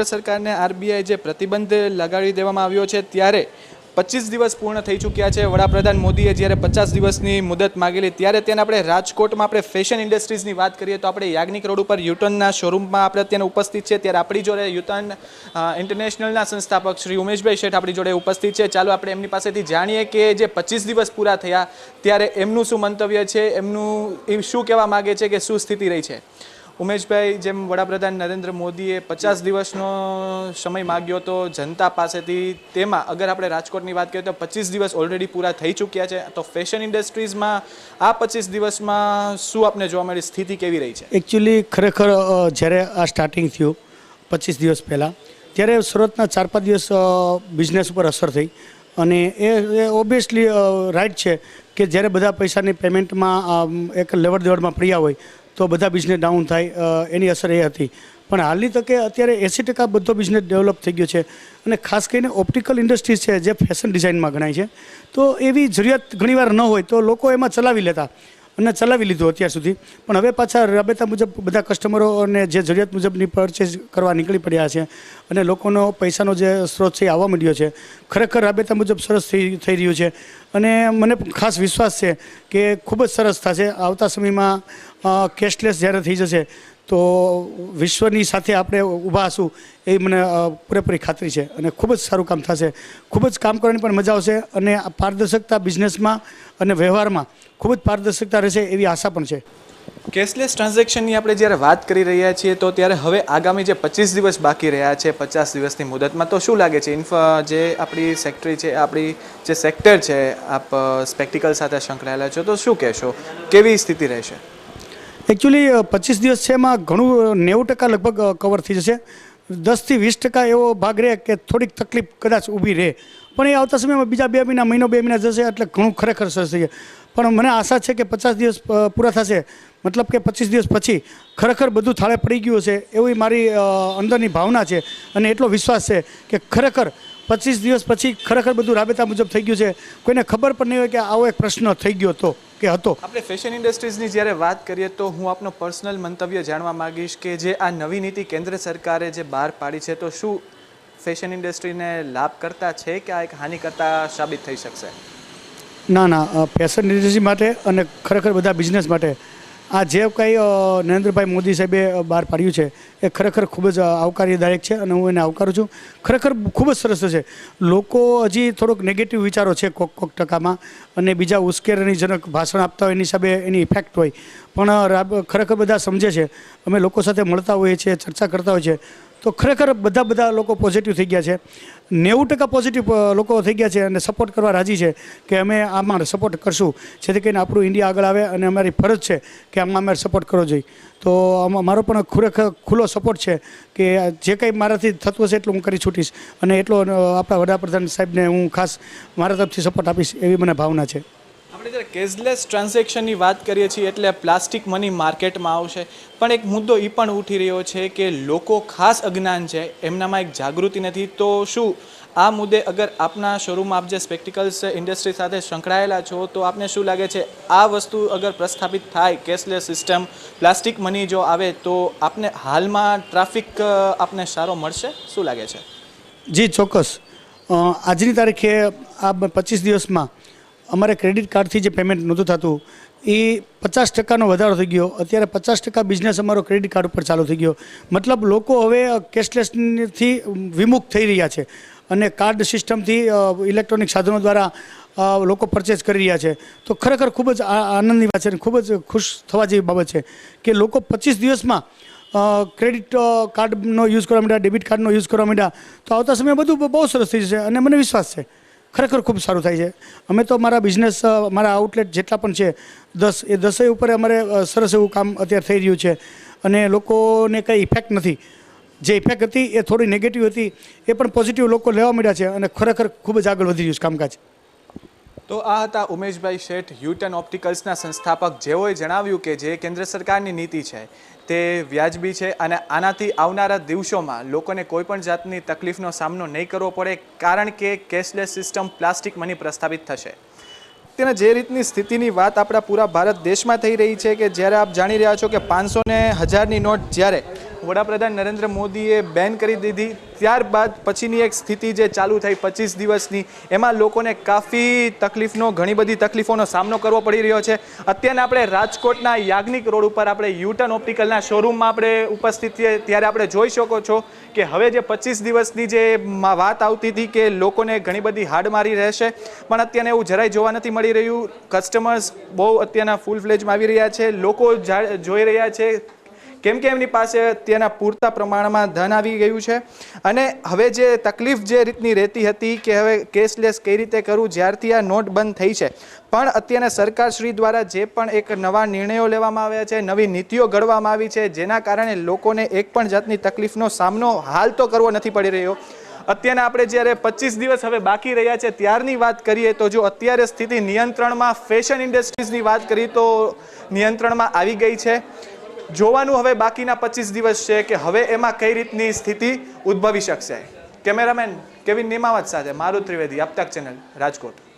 સરકારને આરબીઆઈ જે પ્રતિબંધ લગાડી દેવામાં આવ્યો છે ત્યારે પચીસ દિવસ પૂર્ણ થઈ ચૂક્યા છે. વડાપ્રધાન મોદીએ જ્યારે પચાસ દિવસની મુદત માગેલી, ત્યારે તેને આપણે રાજકોટમાં આપણે ફેશન ઇન્ડસ્ટ્રીઝની વાત કરીએ તો આપણે યાજ્ઞિક રોડ ઉપર યુટર્નના શોરૂમમાં આપણે અત્યારે ઉપસ્થિત છે ત્યારે આપણી જોડે યુટર્ન ઇન્ટરનેશનલના સંસ્થાપક શ્રી ઉમેશભાઈ શેઠ આપણી જોડે ઉપસ્થિત છે. ચાલો આપણે એમની પાસેથી જાણીએ કે જે પચીસ દિવસ પૂરા થયા, ત્યારે એમનું શું મંતવ્ય છે? એમનું એ શું કહેવા માગે છે કે શું સ્થિતિ રહી છે? ઉમેશભાઈ, જેમ વડાપ્રધાન નરેન્દ્ર મોદીએ પચાસ દિવસનો સમય માગ્યો હતો જનતા પાસેથી તેમાં, અગર આપણે રાજકોટની વાત કરીએ તો પચીસ દિવસ ઓલરેડી પૂરા થઈ ચૂક્યા છે. તો ફેશન ઇન્ડસ્ટ્રીઝમાં આ પચીસ દિવસમાં શું આપને જોવા મળી સ્થિતિ કેવી રહી છે? એકચ્યુઅલી ખરેખર જ્યારે આ સ્ટાર્ટિંગ થયું, પચીસ દિવસ પહેલાં, ત્યારે સુરતના ચાર પાંચ દિવસ બિઝનેસ ઉપર અસર થઈ. અને એ ઓબ્વિયસલી રાઈટ છે કે જ્યારે બધા પૈસાની પેમેન્ટમાં એક લેવડ દેવડમાં પડ્યા હોય તો બધા બિઝનેસ ડાઉન થાય એની અસર એ હતી. પણ હાલની તકે અત્યારે એંસી ટકા બધો બિઝનેસ ડેવલપ થઈ ગયો છે. અને ખાસ કરીને ઓપ્ટિકલ ઇન્ડસ્ટ્રીઝ છે, જે ફેશન ડિઝાઇનમાં ગણાય છે. તો એવી જરૂરિયાત ઘણીવાર ન હોય તો લોકો એમાં ચલાવી લેતા. અને ચલાવી લીધું અત્યાર સુધી. પણ હવે પાછા રાબેતા મુજબ બધા કસ્ટમરો અને જે જરૂરિયાત મુજબની પરચેઝ કરવા નીકળી પડ્યા છે અને લોકોનો પૈસાનો જે સ્ત્રોત છે એ આવવા માંડ્યો છે. ખરેખર રાબેતા મુજબ સરસ થઈ થઈ રહ્યું છે. અને મને ખાસ વિશ્વાસ છે કે ખૂબ જ સરસ થશે. આવતા સમયમાં કેશલેસ જ્યારે થઈ જશે તો વિશ્વની સાથે આપણે ઊભા હશું એ મને પૂરેપૂરી ખાતરી છે અને ખૂબ જ સારું કામ થશે. ખૂબ જ કામ કરવાની પણ મજા આવશે અને પારદર્શકતા બિઝનેસમાં અને વ્યવહારમાં ખૂબ જ પારદર્શકતા રહેશે એવી આશા પણ છે. કેશલેસ ટ્રાન્ઝેક્શનની આપણે જ્યારે વાત કરી રહ્યા છીએ તો ત્યારે હવે આગામી જે પચીસ દિવસ બાકી રહ્યા છે, પચાસ દિવસની મુદતમાં, તો શું લાગે છે? ઇન્ફ જે આપણી સેક્ટરી છે, આપણી જે સેક્ટર છે, આપ સ્પેક્ટિકલ સાથે સંકળાયેલા છો, તો શું કહેશો? કેવી સ્થિતિ રહેશે? એકચ્યુઅલી પચીસ દિવસ છે એમાં ઘણું નેવું ટકા લગભગ કવર થઈ જશે. દસથી વીસ ટકા એવો ભાગ રહે કે થોડીક તકલીફ કદાચ ઊભી રહે. પણ એ આવતા સમયમાં બીજા બે મહિના, મહિનો બે મહિના જશે એટલે ઘણું ખરેખર સરસ થઈ જાય. પણ મને આશા છે કે પચાસ દિવસ પૂરા થશે. મતલબ કે પચીસ દિવસ પછી ખરેખર બધું થાળે પડી ગયું છે એવી મારી અંદરની ભાવના છે અને એટલો વિશ્વાસ છે કે ખરેખર પચીસ દિવસ પછી ખરેખર બધું રાબેતા મુજબ થઈ ગયું છે. કોઈને ખબર પણ નહીં હોય કે આવો એક પ્રશ્ન થઈ ગયો હતો કે હતો. આપણે ફેશન ઇન્ડસ્ટ્રીઝની જ્યારે વાત કરીએ તો હું આપનો પર્સનલ મંતવ્ય જાણવા માંગીશ કે જે આ નવી નીતિ કેન્દ્ર સરકારે જે બહાર પાડી છે તો શું ફેશન ઇન્ડસ્ટ્રીને લાભ કરતા છે કે આ એક હાનિ કરતા સાબિત થઈ શકશે? ના ના ફેશન ઇન્ડસ્ટ્રી માટે અને ખરેખર બધા બિઝનેસ માટે આ જે કંઈ નરેન્દ્રભાઈ મોદી સાહેબે બહાર પાડ્યું છે, એ ખરેખર ખૂબ જ આવકાર્યદાયક છે અને હું એને આવકારું છું. ખરેખર ખૂબ જ સરસ છે. લોકો હજી થોડોક નેગેટિવ વિચારો છે કોક કોક ટકામાં અને બીજા ઉશ્કેરણીજનક ભાષણ આપતા હોય એની હિસાબે એની ઇફેક્ટ હોય. પણ ખરેખર બધા સમજે છે. અમે લોકો સાથે મળતા હોઈએ છીએ, ચર્ચા કરતા હોઈએ છીએ. તો ખરેખર બધા બધા લોકો પોઝિટિવ થઈ ગયા છે. નેવું ટકા પોઝિટિવ લોકો થઈ ગયા છે અને સપોર્ટ કરવા રાજી છે કે અમે આમાં સપોર્ટ કરશું. જેથી કરીને આપણું ઇન્ડિયા આગળ આવે અને અમારી ફરજ છે કે આમાં અમે સપોર્ટ કરવો જોઈએ. તો મારો પણ ખરેખર ખુલ્લો સપોર્ટ છે કે જે કંઈ મારાથી થતું હશે એટલું હું કરી છૂટીશ. અને એટલો આપણા વડાપ્રધાન સાહેબને હું ખાસ મારા તરફથી સપોર્ટ આપીશ એવી મને ભાવના છે. કેશલેસ ટ્રાન્ઝેક્શનની વાત કરીએ છીએ એટલે પ્લાસ્ટિક મની માર્કેટમાં આવશે. પણ એક મુદ્દો એ પણ ઉઠી રહ્યો છે કે લોકો ખાસ અજ્ઞાન છે, એમનામાં એક જાગૃતિ નથી. તો શું આ મુદ્દે અગર આપના શોરૂમમાં આપ જે સ્પેક્ટિકલ્સ ઇન્ડસ્ટ્રી સાથે સંકળાયેલા છો, તો આપને શું લાગે છે? આ વસ્તુ અગર પ્રસ્થાપિત થાય, કેશલેસ સિસ્ટમ, પ્લાસ્ટિક મની જો આવે, તો આપને હાલમાં ટ્રાફિક આપને સારો મળશે? શું લાગે છે? જી, ચોક્કસ. આજની તારીખે આ પચીસ દિવસમાં અમારે ક્રેડિટ કાર્ડથી જે પેમેન્ટ નહોતું થતું, એ પચાસ ટકાનો વધારો થઈ ગયો. અત્યારે પચાસ ટકા બિઝનેસ અમારો ક્રેડિટ કાર્ડ ઉપર ચાલુ થઈ ગયો. મતલબ લોકો હવે કેશલેસથી વિમુખ થઈ રહ્યા છે અને કાર્ડ સિસ્ટમથી ઇલેક્ટ્રોનિક સાધનો દ્વારા લોકો પરચેસ કરી રહ્યા છે. તો ખરેખર ખૂબ જ આનંદની વાત છે અને ખૂબ જ ખુશ થવા જેવી બાબત છે કે લોકો પચીસ દિવસમાં ક્રેડિટ કાર્ડનો યુઝ કરવા માંડ્યા ડેબિટ કાર્ડનો યુઝ કરવા માંડ્યા. તો આવતા સમયે બધું બહુ સરસ થઈ જશે અને મને વિશ્વાસ છે. ખરેખર ખૂબ સારું થાય છે. અમે તો મારા બિઝનેસ મારા આઉટલેટ જેટલા પણ છે, દસ, એ દસેય ઉપર અમારે સરસ એવું કામ અત્યારે થઈ રહ્યું છે. અને લોકોને કંઈ ઇફેક્ટ નથી. જે ઇફેક્ટ હતી એ થોડી નેગેટિવ હતી, એ પણ પોઝિટિવ લોકો લેવા માંડ્યા છે અને ખરેખર ખૂબ જ આગળ વધી રહ્યું છે કામકાજ. તો આ હતા ઉમેશભાઈ શેઠ યુટન ઓપ્ટિકલ્સના સંસ્થાપક, જેઓએ જણાવ્યું કે જે કેન્દ્ર સરકારની નીતિ છે તે વ્યાજબી છે અને આનાથી આવનારા દિવસોમાં લોકોને કોઈપણ જાતની તકલીફનો સામનો નહીં કરવો પડે, કારણ કે કેશલેસ સિસ્ટમ પ્લાસ્ટિક મની પ્રસ્થાપિત થશે. તેના જે રીતની સ્થિતિની વાત આપણા પૂરા ભારત દેશમાં થઈ રહી છે કે જ્યારે આપ જાણી રહ્યા છો કે પાંચસો ને હજારની નોટ જ્યારે વડાપ્રધાન નરેન્દ્ર મોદીએ બેન કરી દીધી. ત્યારબાદ પછીની એક સ્થિતિ જે ચાલુ થઈ પચીસ દિવસની, એમાં લોકોને કાફી તકલીફનો, ઘણી બધી તકલીફોનો સામનો કરવો પડી રહ્યો છે. અત્યારે આપણે રાજકોટના યાજ્ઞિક રોડ ઉપર આપણે યુટર્ન ઓપ્ટિકલના શોરૂમમાં આપણે ઉપસ્થિત છીએ ત્યારે આપણે જોઈ શકો છો કે હવે જે પચીસ દિવસની જે વાત આવતી હતી કે લોકોને ઘણી બધી હાડમારી રહેશે, પણ અત્યારે એવું જરાય જોવા નથી મળી રહ્યું. કસ્ટમર્સ બહુ અત્યારના ફૂલ ફ્લેજમાં આવી રહ્યા છે. લોકો જોઈ રહ્યા છે કેમ કે એમની પાસે અત્યારના પૂરતા પ્રમાણમાં ધન આવી ગયું છે. અને હવે જે તકલીફ જે રીતની રહેતી હતી કે હવે કેશલેસ કઈ રીતે કરવું જ્યારથી આ નોટ બંધ થઈ છે. પણ અત્યારના સરકારશ્રી દ્વારા જે પણ એક નવા નિર્ણયો લેવામાં આવ્યા છે, નવી નીતિઓ ઘડવામાં આવી છે, જેના કારણે લોકોને એક પણ જાતની તકલીફનો સામનો હાલ તો કરવો નથી પડી રહ્યો. અત્યારે આપણે જ્યારે પચીસ દિવસ હવે બાકી રહ્યા છે, ત્યારની વાત કરીએ તો જો અત્યારે સ્થિતિ નિયંત્રણમાં ફેશન ઇન્ડસ્ટ્રીઝની વાત કરીએ તો નિયંત્રણમાં આવી ગઈ છે. જોવાનું હવે બાકીના પચીસ દિવસ છે કે હવે એમાં કઈ રીતની સ્થિતિ ઉદ્ભવી શકશે? કેમેરામેન કેવિન નિમાવત સાથે મારુ ત્રિવેદી આપતાક ચેનલ રાજકોટ.